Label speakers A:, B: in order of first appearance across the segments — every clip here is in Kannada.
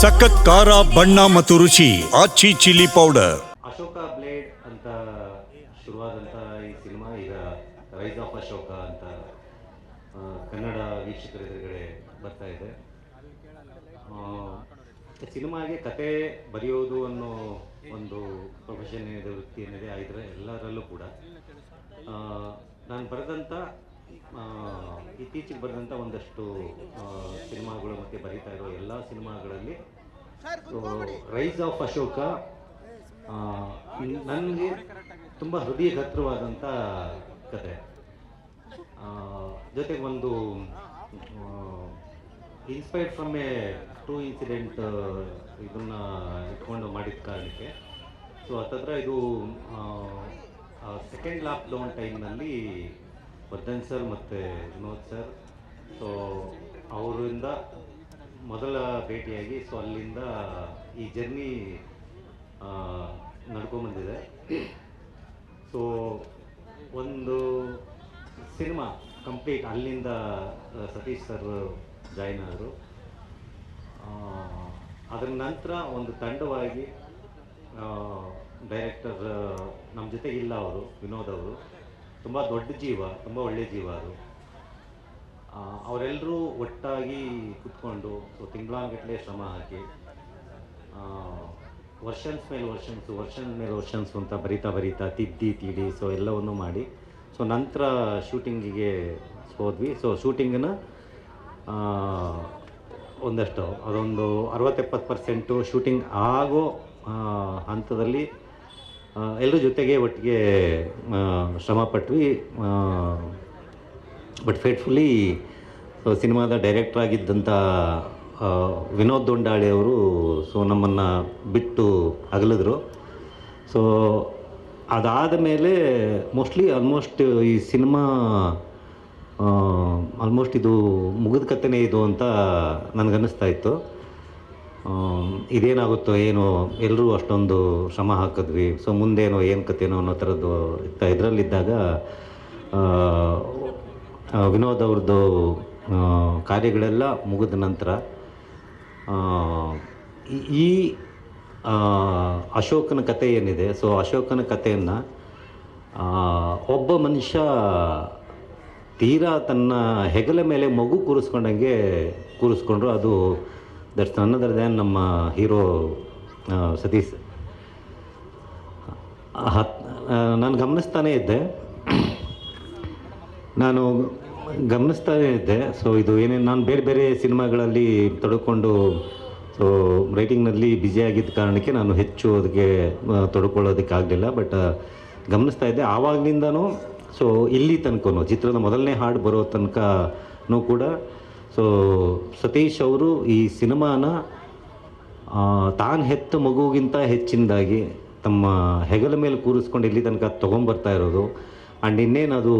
A: ಸಖತ್ ಖಾರ, ಬಣ್ಣ ಮತ್ತು ರುಚಿ Aachi chilli powder.
B: Ashoka blade ಅಂತ ಶುರುವಾದಂತ ಈ ಸಿನಿಮಾ ಈಗ ರೈಸ್ ಆಫ್ ಅಶೋಕ ಅಂತ ಕನ್ನಡ ವೀಕ್ಷಕರ ಎದುರುಗಡೆ ಬರ್ತಾ ಇದೆ. ಸಿನಿಮಾಗೆ ಕತೆ ಬರೆಯೋದು ಅನ್ನೋ ಒಂದು ಪ್ರೊಫೆಷನ್ ಏನಿದೆ ವೃತ್ತಿ ಏನಿದೆ ಇದ್ರೆ ಎಲ್ಲರಲ್ಲೂ ಕೂಡ. ನಾನು ಬರೆದಂಥ ಇತ್ತೀಚೆಗೆ ಬರೆದಂಥ ಒಂದಷ್ಟು ಸಿನಿಮಾಗಳು ಮತ್ತು ಬರೀತಾ ಇರೋ ಎಲ್ಲ ಸಿನಿಮಾಗಳಲ್ಲಿ ರೈಸ್ ಆಫ್ ಅಶೋಕ ನನಗೆ ತುಂಬ ಹೃದಯಗತ್ರವಾದಂಥ ಕತೆ. ಜೊತೆಗೆ ಒಂದು inspired from a true incident ಇದನ್ನ ಇಟ್ಕೊಂಡು ಮಾಡಿದ ಕಾರಣಕ್ಕೆ ಸೊ ಹತ್ತತ್ರ ಇದು ಸೆಕೆಂಡ್ ಲಾಕ್ಡೌನ್ ಟೈಮ್ನಲ್ಲಿ ವರ್ಧನ್ ಸರ್ ಮತ್ತು ವಿನೋದ್ ಸರ್. ಸೊ ಅವರಿಂದ ಮೊದಲ ಭೇಟಿಯಾಗಿ ಸೊ ಅಲ್ಲಿಂದ ಈ ಜರ್ನಿ ನಡ್ಕೊಂಬಂದಿದೆ. ಸೊ ಒಂದು ಸಿನಿಮಾ ಕಂಪ್ಲೀಟ್ ಅಲ್ಲಿಂದ ಸತೀಶ್ ಸರ್ ಜಾಯ್ನ್ ಆದರು. ಅದರ ನಂತರ ಒಂದು ತಂಡವಾಗಿ ಡೈರೆಕ್ಟರ್, ನಮ್ಮ ಜೊತೆಗಿಲ್ಲ ಅವರು, ವಿನೋದ್ ಅವರು. ತುಂಬ ದೊಡ್ಡ ಜೀವ, ತುಂಬ ಒಳ್ಳೆ ಜೀವ ಅದು. ಅವರೆಲ್ಲರೂ ಒಟ್ಟಾಗಿ ಕುತ್ಕೊಂಡು, ಸೊ ತಿಂಗಳಾನ್ಗಟ್ಟಲೆ ಶ್ರಮ ಹಾಕಿ ವರ್ಷನ್ಸ್ ಮೇಲೆ ವರ್ಷನ್ಸ್, ವರ್ಷನ್ ಮೇಲೆ ವರ್ಷನ್ಸ್ ಅಂತ ಬರಿತಾ ಬರಿತಾ ತಿದ್ದಿ ತೀಡಿ ಸೊ ಎಲ್ಲವನ್ನು ಮಾಡಿ, ಸೊ ನಂತರ ಶೂಟಿಂಗಿಗೆ ಹೋದ್ವಿ. ಸೊ ಶೂಟಿಂಗನ್ನ ಒಂದಷ್ಟು, ಅದೊಂದು ಅರವತ್ತೆಪ್ಪತ್ತು ಪರ್ಸೆಂಟು ಶೂಟಿಂಗ್ ಆಗೋ ಹಂತದಲ್ಲಿ ಎಲ್ಲರ ಜೊತೆಗೆ ಒಟ್ಟಿಗೆ ಶ್ರಮ ಪಟ್ವಿ ಬಟ್ ಫೇಟ್ಫುಲಿ ಸಿನಿಮಾದ ಡೈರೆಕ್ಟರ್ ಆಗಿದ್ದಂಥ ವಿನೋದ್ ದೊಂಡಾಳಿ ಅವರು ಸೊ ನಮ್ಮನ್ನು ಬಿಟ್ಟು ಅಗಲಿದ್ರು. ಸೊ ಅದಾದ ಮೇಲೆ ಮೋಸ್ಟ್ಲಿ ಆಲ್ಮೋಸ್ಟ್ ಈ ಸಿನಿಮಾ ಆಲ್ಮೋಸ್ಟ್ ಇದು ಮುಗಿದ ಕಥೆನೇ ಇದು ಅಂತ ನನಗನ್ನಿಸ್ತಾ ಇತ್ತು. ಇದೇನಾಗುತ್ತೋ ಏನೋ ಎಲ್ಲರೂ ಅಷ್ಟೊಂದು ಶ್ರಮ ಹಾಕಿದ್ವಿ. ಸೊ ಮುಂದೇನೋ ಏನು ಕತೆನೋ ಅನ್ನೋ ಥರದ್ದು ಇತ್ತ ಇದರಲ್ಲಿದ್ದಾಗ ವಿನೋದ್ ಅವ್ರದ್ದು ಕಾರ್ಯಗಳೆಲ್ಲ ಮುಗಿದ ನಂತರ ಈ- ಅಶೋಕನ ಕತೆ ಏನಿದೆ? ಸೊ ಅಶೋಕನ ಕಥೆಯನ್ನು ಒಬ್ಬ ಮನುಷ್ಯ ತೀರಾ ತನ್ನ ಹೆಗಲ ಮೇಲೆ ಮಗು ಕೂರಿಸ್ಕೊಂಡಂಗೆ ಕೂರಿಸ್ಕೊಂಡ್ರು. ಅದು ದಟ್ಸ್ ಅನ್ನದರ್ ದ್ಯಾನ್ ನಮ್ಮ ಹೀರೋ ಸತೀಶ್. ಹತ್ ನಾನು ಗಮನಿಸ್ತಾನೇ ಇದ್ದೆ. ನಾನು ಗಮನಿಸ್ತಾನೇ ಇದ್ದೆ. ಸೊ ಇದು ಏನೇನು ನಾನು ಬೇರೆ ಬೇರೆ ಸಿನಿಮಾಗಳಲ್ಲಿ ತೊಡಕೊಂಡು ಸೊ ರೈಟಿಂಗ್ನಲ್ಲಿ ಬ್ಯುಸಿಯಾಗಿದ್ದ ಕಾರಣಕ್ಕೆ ನಾನು ಹೆಚ್ಚು ಅದಕ್ಕೆ ಆ, ತೊಡ್ಕೊಳ್ಳೋದಕ್ಕೆ ಆಗಲಿಲ್ಲ. ಬಟ್ ಗಮನಿಸ್ತಾ ಇದ್ದೆ. ಆವಾಗಲಿಂದನೂ ಸೊ ಇಲ್ಲಿ ತನಕನೂ ಚಿತ್ರದ ಮೊದಲನೇ ಹಾಡು ಬರೋ ತನಕನೂ ಕೂಡ ಸೊ ಸತೀಶ್ ಅವರು ಈ ಸಿನಿಮಾನ ತಾನು ಹೆತ್ತ ಮಗುಗಿಂತ ಹೆಚ್ಚಿನದಾಗಿ ತಮ್ಮ ಹೆಗಲ ಮೇಲೆ ಕೂರಿಸ್ಕೊಂಡು ಇಲ್ಲಿ ತನಕ ತೊಗೊಂಬರ್ತಾ ಇರೋದು. ಆ್ಯಂಡ್ ಇನ್ನೇನು ಅದು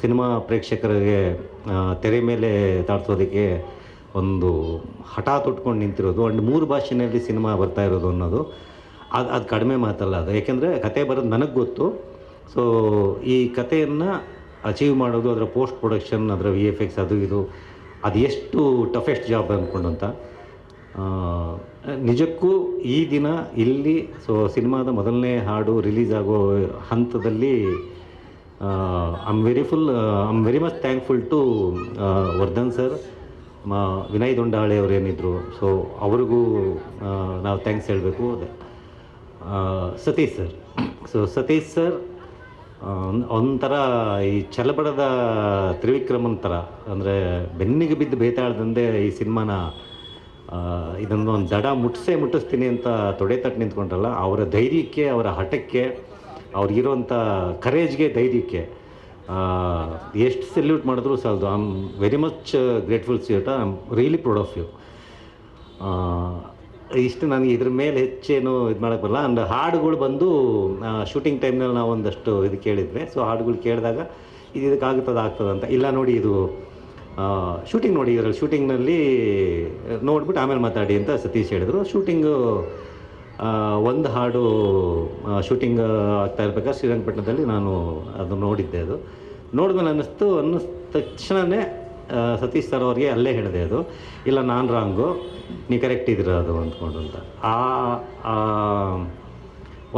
B: ಸಿನಿಮಾ ಪ್ರೇಕ್ಷಕರಿಗೆ ತೆರೆ ಮೇಲೆ ತಾಡ್ಸೋದಕ್ಕೆ ಒಂದು ಹಠ ತೊಟ್ಕೊಂಡು ನಿಂತಿರೋದು. ಆ್ಯಂಡ್ ಮೂರು ಭಾಷೆಯಲ್ಲಿ ಸಿನಿಮಾ ಬರ್ತಾ ಇರೋದು ಅನ್ನೋದು. ಅದು ಅದು ಕಡಿಮೆ ಮಾತಲ್ಲ ಅದು. ಯಾಕೆಂದರೆ ಕತೆ ಬರೋದು ನನಗೆ ಗೊತ್ತು. ಸೊ ಈ ಕಥೆಯನ್ನು ಅಚೀವ್ ಮಾಡೋದು, ಅದರ ಪೋಸ್ಟ್ ಪ್ರೊಡಕ್ಷನ್ ಅದರ ವಿ ಎಫ್ ಎಕ್ಸ್ ಅದು ಇದು. ಅದು ಎಷ್ಟು ಟಫೆಸ್ಟ್ ಜಾಬ್ ಅಂದ್ಕೊಂಡು ಅಂತ. ನಿಜಕ್ಕೂ ಈ ದಿನ ಇಲ್ಲಿ ಸೊ ಸಿನಿಮಾದ ಮೊದಲನೇ ಹಾಡು ರಿಲೀಸ್ ಆಗೋ ಹಂತದಲ್ಲಿ am very full am very much thankful to Vardhan sir ಮ, ವಿನಯ್ ದೊಂಡಾಳೆ ಅವರು ಏನಿದ್ರು. ಸೊ ಅವ್ರಿಗೂ ನಾವು ಥ್ಯಾಂಕ್ಸ್ ಹೇಳಬೇಕು. Satish sir so Satish sir ಒಂಥರ ಈ ಛಲಪಡದ ತ್ರಿವಿಕ್ರಮನ್ ಥರ ಅಂದರೆ ಬೆನ್ನಿಗೆ ಬಿದ್ದು ಬೇತಾಡ್ದಂದೆ ಈ ಸಿನಿಮಾನ ಇದನ್ನು ಒಂದು ದಡ ಮುಟ್ಟಿಸೇ ಮುಟ್ಟಿಸ್ತೀನಿ ಅಂತ ತೊಡೆ ತಟ್ಟು ನಿಂತ್ಕೊಂಡ್ರಲ್ಲ, ಅವರ ಧೈರ್ಯಕ್ಕೆ, ಅವರ ಹಠಕ್ಕೆ ಅವ್ರಿಗಿರೋಂಥ ಕರೇಜ್ಗೆ ಧೈರ್ಯಕ್ಕೆ ಎಷ್ಟು ಸೆಲ್ಯೂಟ್ ಮಾಡಿದ್ರು ಸಾಲದು. I am very much grateful ಸಿಯಟ I am really proud of you ಇಷ್ಟು ನನಗೆ ಇದ್ರ ಮೇಲೆ ಹೆಚ್ಚೇನು ಇದು ಮಾಡೋಕ್ಕೆ ಬರಲ್ಲ. ಅಂಡ್ ಹಾಡುಗಳು ಬಂದು ಶೂಟಿಂಗ್ ಟೈಮ್ನಲ್ಲಿ ನಾವು ಒಂದಷ್ಟು ಇದು ಕೇಳಿದ್ವಿ ಸೊ ಹಾಡುಗಳು ಕೇಳಿದಾಗ ಇದು ಇದಕ್ಕಾಗುತ್ತದೆ ಆಗ್ತದೆ ಅಂತ. ಇಲ್ಲ ನೋಡಿ ಇದು ಶೂಟಿಂಗ್ ನೋಡಿ, ಇದರಲ್ಲಿ ಶೂಟಿಂಗ್ನಲ್ಲಿ ನೋಡ್ಬಿಟ್ಟು ಆಮೇಲೆ ಮಾತಾಡಿ ಅಂತ ಸತೀಶ್ ಹೇಳಿದರು. ಶೂಟಿಂಗು ಒಂದು ಹಾಡು ಶೂಟಿಂಗ್ ಆಗ್ತಾ ಇರ್ಬೇಕಾದ್ರೆ ಶ್ರೀರಂಗಪಟ್ಟಣದಲ್ಲಿ ನಾನು ಅದು ನೋಡಿದ್ದೆ ಅದು. ನೋಡಿದ್ಮೇಲೆ ಅನ್ನಿಸ್ತು ಅನ್ನಿಸ್ ತಕ್ಷಣವೇ ಸತೀಶ್ ಸರ್ ಅವ್ರಿಗೆ ಅಲ್ಲೇ ಹೇಳಿದೆ ಅದು. ಇಲ್ಲ, ನಾನು ರಾಂಗು ನೀ ಕರೆಕ್ಟ್ ಇದ್ದೀರ ಅದು ಅಂದ್ಕೊಂಡು ಅಂತ. ಆ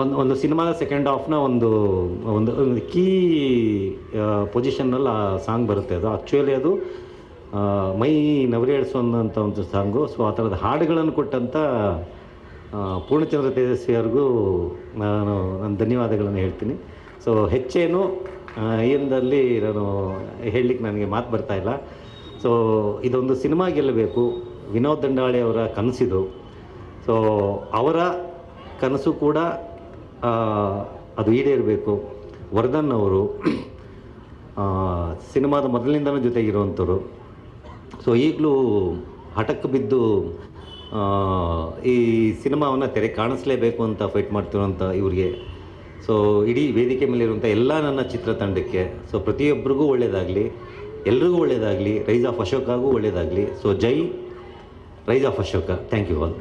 B: ಒಂದು ಒಂದು ಸಿನಿಮಾದ ಸೆಕೆಂಡ್ ಹಾಫ್ನ ಒಂದು ಒಂದು ಕೀ ಪೊಸಿಷನ್ನಲ್ಲಿ ಆ ಸಾಂಗ್ ಬರುತ್ತೆ ಅದು. ಆ್ಯಕ್ಚುಲಿ ಅದು ಮೈ ನವರೇಳಿಸೋ ಅನ್ನೋಂಥ ಒಂದು ಸಾಂಗು ಸೊ ಆ ಥರದ ಹಾಡುಗಳನ್ನು ಕೊಟ್ಟಂಥ ಪೂರ್ಣಚಂದ್ರ ತೇಜಸ್ವಿ ಅವ್ರಿಗೂ ನಾನು ನನ್ನ ಧನ್ಯವಾದಗಳನ್ನು ಹೇಳ್ತೀನಿ. ಸೊ ಹೆಚ್ಚೇನು ಏನದಲ್ಲಿ ನಾನು ಹೇಳಲಿಕ್ಕೆ ನನಗೆ ಮಾತು ಬರ್ತಾ ಇಲ್ಲ. ಸೊ ಇದೊಂದು ಸಿನಿಮಾ ಗೆಲ್ಲಬೇಕು. ವಿನೋದ್ ದಂಡಾಳಿ ಅವರ ಕನಸಿದು. ಸೊ ಅವರ ಕನಸು ಕೂಡ ಅದು ಈಡೇರಬೇಕು. ವರ್ಧನ್ ಅವರು ಸಿನಿಮಾದ ಮೊದಲಿನಿಂದನೂ ಜೊತೆಗಿರುವಂಥವ್ರು. ಸೊ ಈಗಲೂ ಹಠಕ್ಕೆ ಬಿದ್ದು ಈ ಸಿನಿಮಾವನ್ನು ತೆರೆ ಕಾಣಿಸ್ಲೇಬೇಕು ಅಂತ ಫೈಟ್ ಮಾಡ್ತಿರುವಂಥ ಇವರಿಗೆ. ಸೊ ಇಡೀ ವೇದಿಕೆ ಮೇಲಿರುವಂಥ ಎಲ್ಲ ನನ್ನ ಚಿತ್ರತಂಡಕ್ಕೆ. ಸೊ ಪ್ರತಿಯೊಬ್ಬರಿಗೂ ಒಳ್ಳೆಯದಾಗಲಿ ಎಲ್ರಿಗೂ ಒಳ್ಳೆಯದಾಗಲಿ ರೈಸ್ ಆಫ್ ಅಶೋಕಾಗೂ ಒಳ್ಳೆಯದಾಗಲಿ so Jai rise of Ashoka thank you all